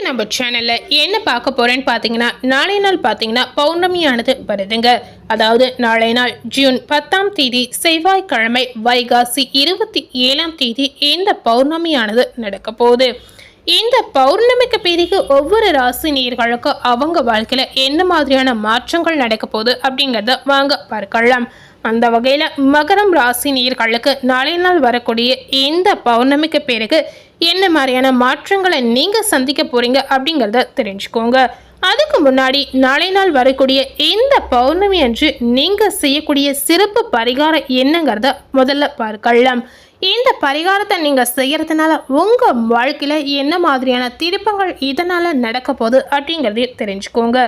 இன்னைக்கு நம்ம சேனலில் என்ன பார்க்க போகிறேன்னு பார்த்தீங்கன்னா நாளை நாள் பார்த்தீங்கன்னா பௌர்ணமியானது வருதுங்க. அதாவது நாளை நாள் ஜூன் பத்தாம் தேதி செவ்வாய்க்கிழமை வைகாசி இருபத்தி ஏழாம் தேதி இந்த பௌர்ணமியானது நடக்க போகுது. இந்த பௌர்ணமிக்கு பிறகு ஒவ்வொரு ராசி நேர்களுக்கும் அவங்க வாழ்க்கையில் என்ன மாதிரியான மாற்றங்கள் நடக்க போகுது அப்படிங்கிறத வாங்க பார்க்கலாம். அந்த வகையில் மகரம் ராசி நேர்களுக்கு நாளை நாள் வரக்கூடிய இந்த பௌர்ணமிக்கு பிறகு என்ன மாதிரியான மாற்றங்களை நீங்கள் சந்திக்க போகிறீங்க அப்படிங்கிறத தெரிஞ்சுக்கோங்க. அதுக்கு முன்னாடி நாளை நாள் வரக்கூடிய இந்த பௌர்ணமி அன்று நீங்கள் செய்யக்கூடிய சிறப்பு பரிகாரம் என்னங்கிறத முதல்ல பார்க்கலாம். இந்த பரிகாரத்தை நீங்கள் செய்கிறதுனால உங்கள் வாழ்க்கையில் என்ன மாதிரியான திருப்பங்கள் இதனால் நடக்க போகுது அப்படிங்கிறதையும் தெரிஞ்சுக்கோங்க.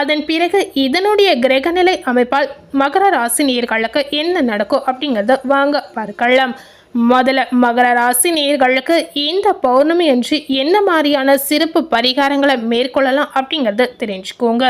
அதன் பிறகு இதனுடைய கிரகநிலை அமைப்பால் மகர ராசினியர்களுக்கு என்ன நடக்கும் அப்படிங்கிறத வாங்க பார்க்கலாம். முதல்ல மகர ராசி நேர்களுக்கு இந்த பௌர்ணமி அன்று என்ன மாதிரியான சிறப்பு பரிகாரங்களை மேற்கொள்ளலாம் அப்படிங்கிறத தெரிஞ்சுக்கோங்க.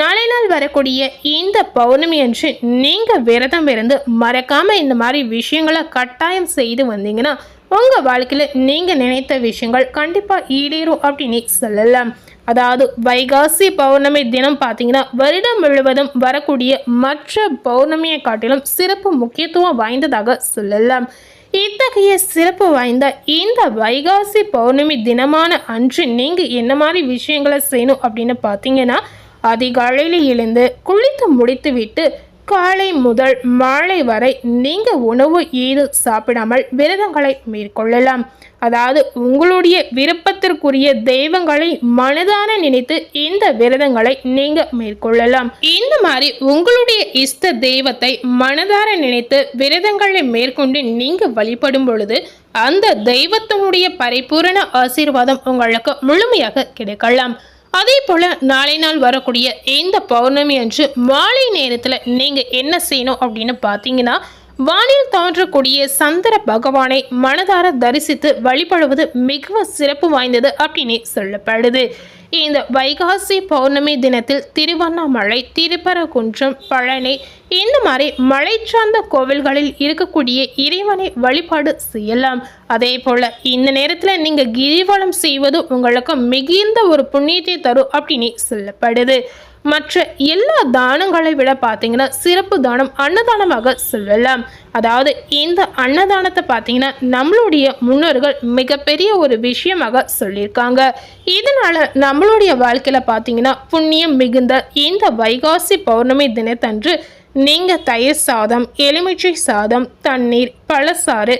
நாளை நாள் வரக்கூடிய இந்த பௌர்ணமி அன்று நீங்கள் விரதம் இருந்து மறக்காமல் இந்த மாதிரி விஷயங்களை கட்டாயம் செய்து வந்தீங்கன்னா உங்கள் வாழ்க்கையில் நீங்கள் நினைத்த விஷயங்கள் கண்டிப்பாக ஈடேறும் அப்படின்னு சொல்லலாம். அதாவது வைகாசி பௌர்ணமி தினம் பார்த்தீங்கன்னா வருடம் முழுவதும் வரக்கூடிய மற்ற பௌர்ணமியை காட்டிலும் சிறப்பு முக்கியத்துவம் வாய்ந்ததாக சொல்லலாம். இத்தகைய சிறப்பு வாய்ந்த இந்த வைகாசி பௌர்ணமி தினமான அன்று நீங்கள் என்ன மாதிரி விஷயங்களை செய்யணும் அப்படின்னு பார்த்தீங்கன்னா அதிகாலையில் எழுந்து குளித்து முடித்துவிட்டு காலை முதல் மாலை வரை நீங்கள் உணவு ஏது சாப்பிடாமல் விரதங்களை மேற்கொள்ளலாம். அதாவது உங்களுடைய விருப்பத்திற்குரிய தெய்வங்களை மனதான நினைத்து இந்த விரதங்களை நீங்க மேற்கொள்ளலாம். இந்த மாதிரி உங்களுடைய இஷ்ட தெய்வத்தை மனதார நினைத்து விரதங்களை மேற்கொண்டு நீங்க வழிபடும் பொழுது அந்த தெய்வத்தினுடைய பரிபூரண ஆசீர்வாதம் உங்களுக்கு முழுமையாக கிடைக்கலாம். அதே போல் நாளை நாள் வரக்கூடிய இந்த பௌர்ணமி அன்று மாலை நேரத்தில் நீங்கள் என்ன செய்யணும் அப்படின்னு பார்த்தீங்கன்னா வானில் தோன்றக்கூடிய சந்திர பகவானை மனதார தரிசித்து வழிபடுவது மிகவும் சிறப்பு வாய்ந்தது அப்படின்னு சொல்லப்படுது. இந்த வைகாசி பௌர்ணமி தினத்தில் திருவண்ணாமலை திருப்பரங்குன்றம் பழனி இந்த மாதிரி மலை சார்ந்த கோவில்களில் இருக்கக்கூடிய இறைவனை வழிபாடு செய்யலாம். அதே போல இந்த நேரத்தில் நீங்க கிரிவலம் செய்வது உங்களுக்கு மிகுந்த ஒரு புண்ணியத்தை தரும் அப்படின்னு சொல்லப்படுது. மற்ற எல்லா தானங்களை விட பார்த்தீங்கன்னா சிறப்பு தானம் அன்னதானமாக சொல்லலாம். அதாவது இந்த அன்னதானத்தை பார்த்தீங்கன்னா நம்மளுடைய முன்னோர்கள் மிகப்பெரிய ஒரு விஷயமாக சொல்லியிருக்காங்க. இதனால் நம்மளுடைய வாழ்க்கையில் பார்த்தீங்கன்னா புண்ணியம் மிகுந்த இந்த வைகாசி பௌர்ணமி தினத்தன்று நீங்கள் தயிர் சாதம் எலுமிச்சை சாதம் தண்ணீர் பழசாறு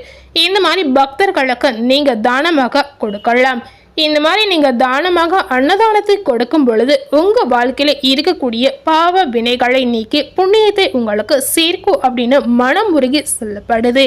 இந்த மாதிரி பக்தர்களுக்கு நீங்கள் தானமாக கொடுக்கலாம். இந்த மாதிரி நீங்கள் தானமாக அன்னதானத்தை கொடுக்கும் பொழுது உங்கள் வாழ்க்கையில் இருக்கக்கூடிய பாவ வினைகளை நீக்கி புண்ணியத்தை உங்களுக்கு சேர்க்கும் அப்படின்னு மனம் உருகி சொல்லப்படுது.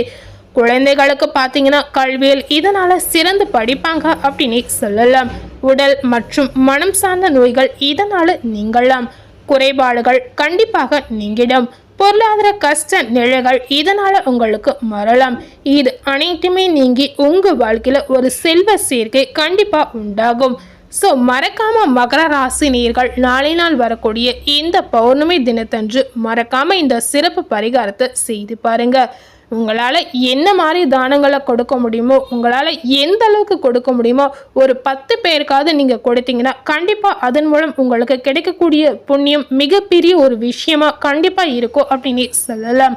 குழந்தைகளுக்கு பார்த்தீங்கன்னா கல்வியில் இதனால் சிறந்து படிப்பாங்க அப்படின்னு சொல்லலாம். உடல் மற்றும் மனம் சார்ந்த நோய்கள் இதனால் நீங்கலாம். குறைபாடுகள் கண்டிப்பாக நீங்கிடும். பொருளாதார கஷ்ட நிலைகள் இதனால் உங்களுக்கு மறலாம். இது அனைத்துமே நீங்கி உங்கள் வாழ்க்கையில் ஒரு செல்வ சேர்க்கை கண்டிப்பாக உண்டாகும். ஸோ மறக்காம மகர ராசி நேர்கள் நாளை நாள் வரக்கூடிய இந்த பௌர்ணமி தினத்தன்று மறக்காம இந்த சிறப்பு பரிகாரத்தை செய்து பாருங்கள் உங்களால் என்ன மாதிரி தானங்களை கொடுக்க முடியுமோ உங்களால் எந்த அளவுக்கு கொடுக்க முடியுமோ ஒரு பத்து பேருக்காவது நீங்கள் கொடுத்தீங்கன்னா கண்டிப்பாக அதன் மூலம் உங்களுக்கு கிடைக்கக்கூடிய புண்ணியம் மிகப்பெரிய ஒரு விஷயமாக கண்டிப்பாக இருக்கும் அப்படின்னு சொல்லலாம்.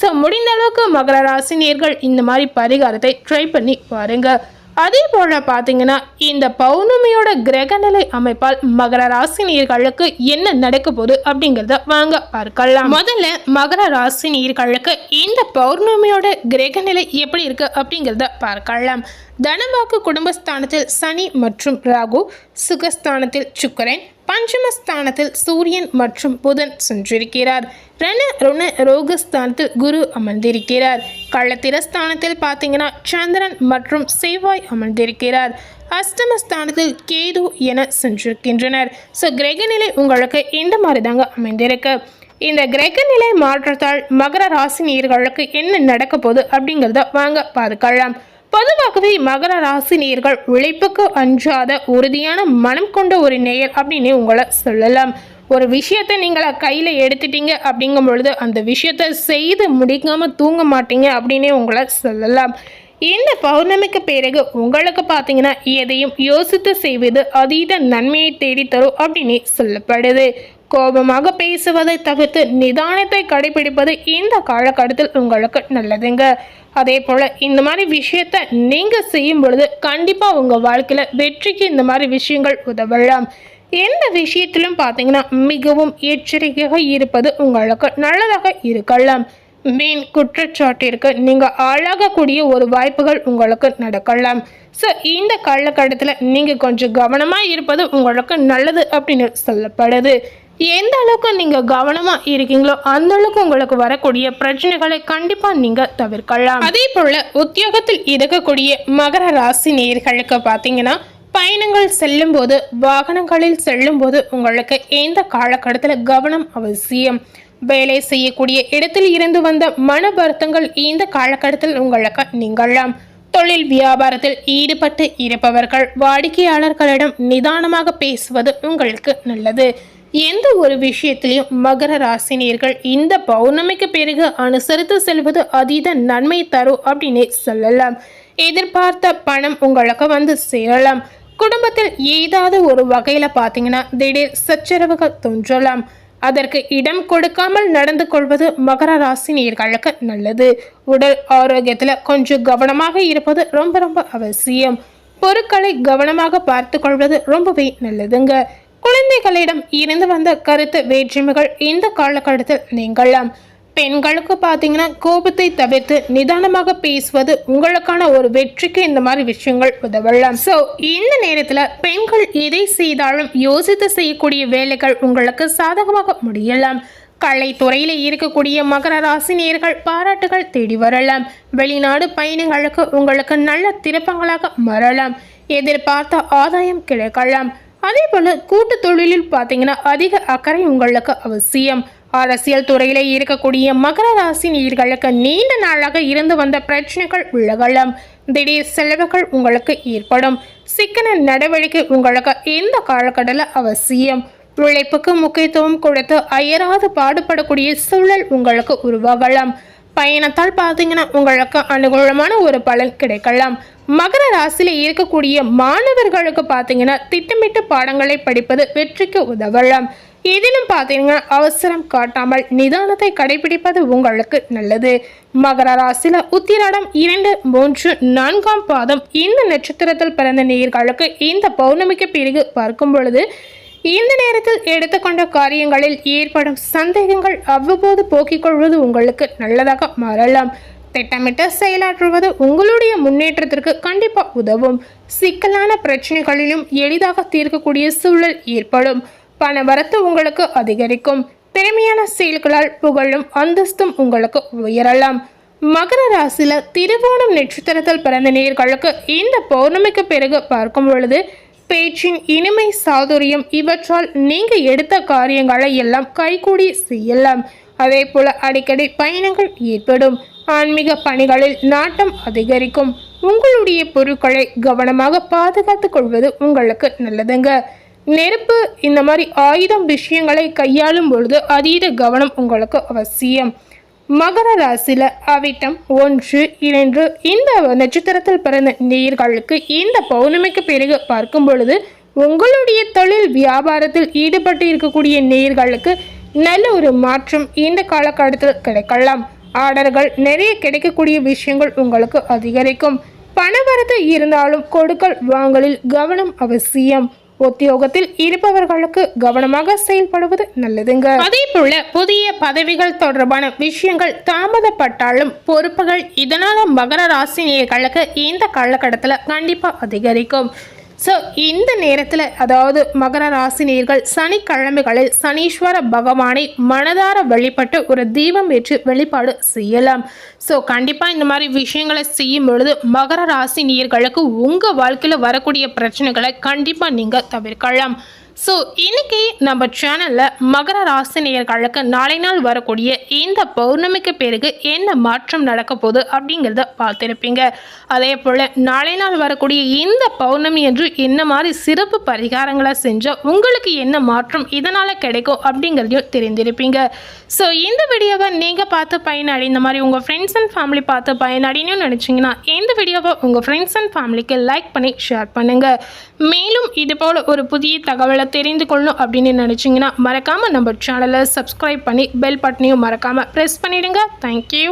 ஸோ முடிந்த அளவுக்கு மகர ராசினியர்கள் இந்த மாதிரி பரிகாரத்தை ட்ரை பண்ணி பாருங்கள் அதே போல பார்த்தீங்கன்னா இந்த பௌர்ணமியோட கிரகநிலை அமைப்பால் மகர ராசி நீர்களுக்கு என்ன நடக்க போகுது அப்படிங்கிறத வாங்க பார்க்கலாம். முதல்ல மகர ராசி நீர்களுக்கு இந்த பௌர்ணமியோட கிரகநிலை எப்படி இருக்கு அப்படிங்கிறத பார்க்கலாம். தனவாக்கு குடும்பஸ்தானத்தில் சனி மற்றும் ராகு சுகஸ்தானத்தில் சுக்கரன் பஞ்சமஸ்தானத்தில் சூரியன் மற்றும் புதன் சென்றிருக்கிறார். ரண ருண ரோகஸ்தானத்தில் குரு அமர்ந்திருக்கிறார். கள்ளத்திரஸ்தானத்தில் பார்த்தீங்கன்னா சந்திரன் மற்றும் செவ்வாய் அமர்ந்திருக்கிறார். அஷ்டமஸ்தானத்தில் கேது என சென்றிருக்கின்றனர். ஸோ கிரகநிலை உங்களுக்கு இந்த மாதிரி தாங்க அமைந்திருக்கு. இந்த கிரகநிலை மாற்றத்தால் மகர ராசி நீர்களுக்கு என்ன நடக்க போகுது அப்படிங்கிறத வாங்க பார்க்கலாம் பொதுவாகவே மகர ராசி நேர்கள் உழைப்புக்கு அஞ்சாத உறுதியான மனம் கொண்ட ஒரு நேயர் அப்படின்னு உங்களை சொல்லலாம். ஒரு விஷயத்தை நீங்கள் கையில் எடுத்துட்டீங்க அப்படிங்கும் பொழுது அந்த விஷயத்தை செய்து முடிக்காமல் தூங்க மாட்டீங்க அப்படின்னே உங்களை சொல்லலாம். இந்த பௌர்ணமிக்கு பிறகு உங்களுக்கு பார்த்தீங்கன்னா எதையும் யோசித்து செய்வது அதீத நன்மையை தேடித்தரும் அப்படின்னு சொல்லப்படுது. கோபமாக பேசுவதை தவிர்த்து நிதானத்தை கடைபிடிப்பது இந்த காலகட்டத்தில் உங்களுக்கு நல்லதுங்க. அதே போல் இந்த மாதிரி விஷயத்த நீங்கள் செய்யும் பொழுது கண்டிப்பாக உங்கள் வாழ்க்கையில் வெற்றிக்கு இந்த மாதிரி விஷயங்கள் உதவலாம். எந்த விஷயத்திலும் பார்த்தீங்கன்னா மிகவும் எச்சரிக்கையாக இருப்பது உங்களுக்கு நல்லதாக இருக்கலாம். மீன் குற்றச்சாட்டிற்கு நீங்கள் ஆளாகக்கூடிய ஒரு வாய்ப்புகள் உங்களுக்கு நடக்கலாம். ஸோ இந்த காலகட்டத்தில் நீங்கள் கொஞ்சம் கவனமாக இருப்பது உங்களுக்கு நல்லது அப்படின்னு சொல்லப்படுது. எந்த அளவுக்கு நீங்கள் கவனமாக இருக்கீங்களோ அந்த அளவுக்கு உங்களுக்கு வரக்கூடிய பிரச்சனைகளை கண்டிப்பாக நீங்கள் தவிர்க்கலாம். அதே போல் உத்தியோகத்தில் இருக்கக்கூடிய மகர ராசி நேர்களுக்கு பார்த்தீங்கன்னா பயணங்கள் செல்லும்போது வாகனங்களில் செல்லும்போது உங்களுக்கு எந்த காலகட்டத்தில் கவனம் அவசியம். வேலை செய்யக்கூடிய இடத்தில் இருந்து வந்த மன வருத்தங்கள் இந்த காலகட்டத்தில் உங்களுக்கு நீங்களாம் தொழில் வியாபாரத்தில் ஈடுபட்டு இருப்பவர்கள் வாடிக்கையாளர்களிடம் நிதானமாக பேசுவது உங்களுக்கு நல்லது. எந்த ஒரு விஷயத்திலையும் மகர ராசினியர்கள் இந்த பௌர்ணமிக்கு பிறகு அனுசரித்து செல்வது அதீத நன்மை தரும் அப்படின்னு சொல்லலாம். எதிர்பார்த்த பணம் உங்களுக்கு வந்து சேரலாம். குடும்பத்தில் ஏதாவது ஒரு வகையில் பார்த்தீங்கன்னா திடீர் சச்சரவுகள் தோன்றலாம். அதற்கு இடம் கொடுக்காமல் நடந்து கொள்வது மகர ராசி நேர்களுக்கு நல்லது. உடல் ஆரோக்கியத்தில் கொஞ்சம் கவனமாக இருப்பது ரொம்ப ரொம்ப அவசியம். பொருட்களை கவனமாக பார்த்து கொள்வது ரொம்பவே நல்லதுங்க. குழந்தைகளிடம் இருந்து வந்த கருத்து வேற்றுமைகள் இந்த காலகட்டத்தில் நீங்களாம் பெண்களுக்கு பார்த்தீங்கன்னா கோபத்தை தவிர்த்து நிதானமாக பேசுவது உங்களுக்கான ஒரு வெற்றிக்கு இந்த மாதிரி விஷயங்கள் உதவலாம். ஸோ இந்த நேரத்தில் பெண்கள் எதை செய்தாலும் யோசித்து செய்யக்கூடிய வேலைகள் உங்களுக்கு சாதகமாக முடியலாம். கலைத்துறையில் இருக்கக்கூடிய மகர ராசினியர்கள் பாராட்டுகள் தேடி வரலாம். வெளிநாடு பயணங்களுக்கு உங்களுக்கு நல்ல திருப்பங்களாக மாறலாம். எதிர்பார்த்த ஆதாயம் கிடைக்கலாம். அதே போல் கூட்டு தொழிலில் பார்த்தீங்கன்னா அதிக அக்கறை உங்களுக்கு அவசியம். அரசியல் துறையில் இருக்கக்கூடிய மகர ராசி நீர்களுக்கு நீண்ட நாளாக இருந்து வந்த பிரச்சனைகள் விலகலாம். திடீர் செலவுகள் உங்களுக்கு ஏற்படும். சிக்கன நடவடிக்கை உங்களுக்கு இந்த காலக்கடல அவசியம். உழைப்புக்கு முக்கியத்துவம் கொடுத்து அயராது பாடுபடக்கூடிய சூழல் உங்களுக்கு உருவாகலாம். பயணத்தால் பார்த்தீங்கன்னா உங்களுக்கு அனுகூலமான ஒரு பலன் கிடைக்கலாம். மகர ராசியில் இருக்கக்கூடிய மாணவர்களுக்கு பார்த்தீங்கன்னா திட்டமிட்டு பாடங்களை படிப்பது வெற்றிக்கு உதவலாம். இதிலும் பார்த்தீங்கன்னா அவசரம் காட்டாமல் நிதானத்தை கடைபிடிப்பது உங்களுக்கு நல்லது. மகர ராசியில் உத்திராடம் இரண்டு மூன்று நான்காம் பாதம் இந்த நட்சத்திரத்தில் பிறந்த நேர்களுக்கு இந்த பௌர்ணமிக்கு பிறகு பார்க்கும் பொழுது இந்த நேரத்தில் எடுத்துக்கொண்ட காரியங்களில் ஏற்படும் சந்தேகங்கள் அவ்வப்போது போக்கிக் கொள்வது உங்களுக்கு நல்லதாக மாறலாம். திட்டமிட்டு செயலாற்றுவது உங்களுடைய முன்னேற்றத்திற்கு கண்டிப்பாக உதவும். சிக்கலான பிரச்சனைகளிலும் எளிதாக தீர்க்கக்கூடிய சூழல் ஏற்படும். பண வரத்து உங்களுக்கு அதிகரிக்கும். திறமையான செயல்களால் புகழும் அந்தஸ்தும் உங்களுக்கு உயரலாம். மகர ராசியில் திருவோணம் நட்சத்திரத்தில் பிறந்த நேர்களுக்கு இந்த பௌர்ணமிக்கு பிறகு பார்க்கும் பொழுது பேச்சின் இனிமை சாதுரியம் இவற்றால் நீங்க எடுத்த காரியங்களை எல்லாம் கைகூடி செய்யலாம். அதே போல அடிக்கடி பயணங்கள் ஏற்படும். ஆன்மீக பணிகளில் நாட்டம் அதிகரிக்கும். உங்களுடைய பொருட்களை கவனமாக பாதுகாத்துக் கொள்வது உங்களுக்கு நல்லதுங்க. நெருப்பு இந்த மாதிரி ஆயுதம் விஷயங்களை கையாளும் பொழுது அதீத கவனம் உங்களுக்கு அவசியம். மகர ராசியில் அவிட்டம் ஒன்று இரண்டு இந்த நட்சத்திரத்தில் பிறந்த நேர்களுக்கு இந்த பௌர்ணமிக்கு பிறகு பார்க்கும் பொழுது உங்களுடைய தொழில் வியாபாரத்தில் ஈடுபட்டு இருக்கக்கூடிய நேர்களுக்கு நல்ல ஒரு மாற்றம் இந்த காலகட்டத்தில் கிடைக்கலாம். ஆர்டர்கள் நிறைய கிடைக்கக்கூடிய விஷயங்கள் உங்களுக்கு அதிகரிக்கும். பணவரத்து இருந்தாலும் கொடுக்கல் வாங்கலில் கவனம் அவசியம். உத்தியோகத்தில் இருப்பவர்களுக்கு கவனமாக செயல்படுவது நல்லதுங்க. அதே போல புதிய பதவிகள் தொடர்பான விஷயங்கள் தாமதப்பட்டாலும் பொறுப்புகள் இதனால மகர ராசினியர்களுக்கு இந்த காலகட்டத்தில் கண்டிப்பா அதிகரிக்கும். ஸோ இந்த நேரத்தில் அதாவது மகர ராசினியர்கள் சனிக்கிழமைகளில் சனீஸ்வர பகவானை மனதார வழிபட்டு ஒரு தீபம் ஏற்று வெளிப்பாடு செய்யலாம். ஸோ கண்டிப்பாக இந்த மாதிரி விஷயங்களை செய்யும் பொழுது மகர ராசினியர்களுக்கு உங்கள் வாழ்க்கையில் வரக்கூடிய பிரச்சனைகளை கண்டிப்பாக நீங்கள் தவிர்க்கலாம். ஸோ இன்னைக்கு நம்ம சேனலில் மகர ராசி நேயர்களுக்கு நாளை நாள் வரக்கூடிய இந்த பௌர்ணமிக்கு பிறகு என்ன மாற்றம் நடக்க போகுது அப்படிங்கிறத பார்த்துருப்பீங்க. அதே போல் நாளை நாள் வரக்கூடிய இந்த பௌர்ணமி என்று என்ன மாதிரி சிறப்பு பரிகாரங்களை செஞ்சால் உங்களுக்கு என்ன மாற்றம் இதனால் கிடைக்கும் அப்படிங்கிறதையும் தெரிந்திருப்பீங்க. ஸோ இந்த வீடியோவை நீங்கள் பார்த்து பயனடி இந்த மாதிரி உங்கள் ஃப்ரெண்ட்ஸ் அண்ட் ஃபேமிலி பார்த்து பயனடைன்னு நினச்சிங்கன்னா இந்த வீடியோவை உங்கள் ஃப்ரெண்ட்ஸ் அண்ட் ஃபேமிலிக்கு லைக் பண்ணி ஷேர் பண்ணுங்கள் மேலும் இது போல் ஒரு புதிய தகவலை தெரிந்து கொள்ளணும் அப்படின்னு நினச்சிங்கன்னா மறக்காமல் நம்ம சேனலை சப்ஸ்கிரைப் பண்ணி பெல் பட்டனையும் மறக்காமல் ப்ரெஸ் பண்ணிவிடுங்க தேங்க்யூ